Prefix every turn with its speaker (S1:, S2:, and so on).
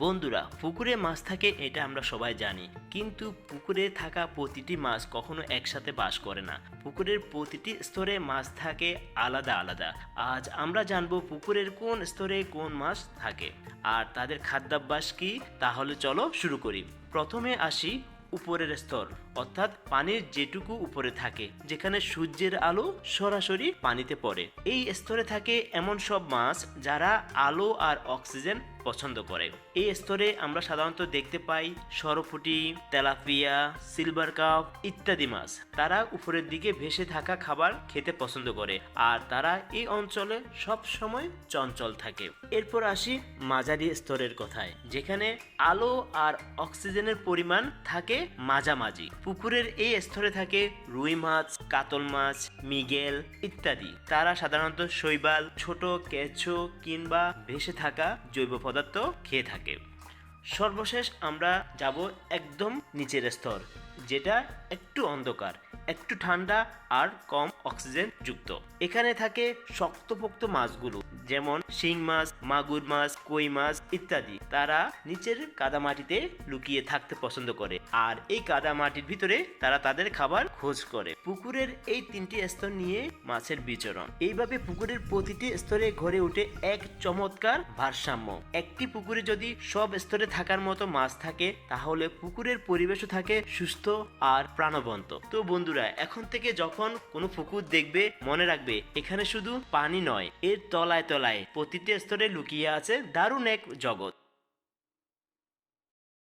S1: বন্ধুরা, পুকুরে মাছ থাকে এটা আমরা সবাই জানি। কিন্তু পুকুরে থাকা প্রতিটি মাছ কখনো একসাথে বাস করে না। পুকুরের প্রতিটি স্তরে মাছ থাকে আলাদা আলাদা। আজ আমরা জানব পুকুরের কোন স্তরে কোন মাছ থাকে। আর তাদের খাদ্যাভ্যাস কি? তাহলে চলো শুরু করি। প্রথমে আসি উপরের স্তর, অর্থাৎ পানির যেটুকু উপরে থাকে, যেখানে সূর্যের আলো সরাসরি পানিতে পড়ে। এই স্তরে থাকে এমন সব মাছ যারা আলো আর অক্সিজেন পছন্দ করে। এই স্তরে আমরা সাধারণত দেখতে পাই সরপুটি তেলাপিয়া, সিলভার কাপ ইত্যাদি মাছ। তারা উপরের দিকে ভেসে থাকা খাবার খেতে পছন্দ করে আর তারা এই অঞ্চলে সব সময় চঞ্চল থাকে। এরপর আসি মাঝারি স্তরের কথায়, যেখানে আলো আর অক্সিজেনের পরিমাণ থাকে মাঝামাঝি। পুকুরের এই স্তরে থাকে রুই মাছ, কাতল মাছ, মিগেল ইত্যাদি। তারা সাধারণত শৈবাল, ছোট কেঁচো কিংবা ভেসে থাকা জৈব পদার্থ খেয়ে থাকে। সর্বশেষ আমরা যাব একদম নিচের স্তর, যেটা একটু অন্ধকার, একটু ঠান্ডা আর কম অক্সিজেন যুক্ত। এখানে থাকে শক্তপোক্ত মাছগুলো, যেমন শিং মাছ, মাগুর মাছ, কই মাছ ইত্যাদি। তারা নিচের কাদামাটিতে লুকিয়ে থাকতে পছন্দ করে। আর এই কাদামাটির ভিতরে তারা তাদের খাবার খোঁজ করে। পুকুরের এই তিনটি স্তর নিয়ে মাছের বিচরণ। এইভাবে পুকুরের প্রতিটি স্তরে ঘরে উঠে এক চমৎকার ভারসাম্য। একটি পুকুরে যদি সব স্তরে থাকার মতো মাছ থাকে, তাহলে পুকুরের পরিবেশও থাকে সুস্থ আর প্রাণবন্ত। তো বন্ধুরা, এখন থেকে যখন কোনো পুকুর দেখবে, মনে রাখবে, এখানে শুধু পানি নয়, এর তলায় তলায়, প্রতিটি স্তরে লুকিয়ে আছে দারুণ এক জগৎ।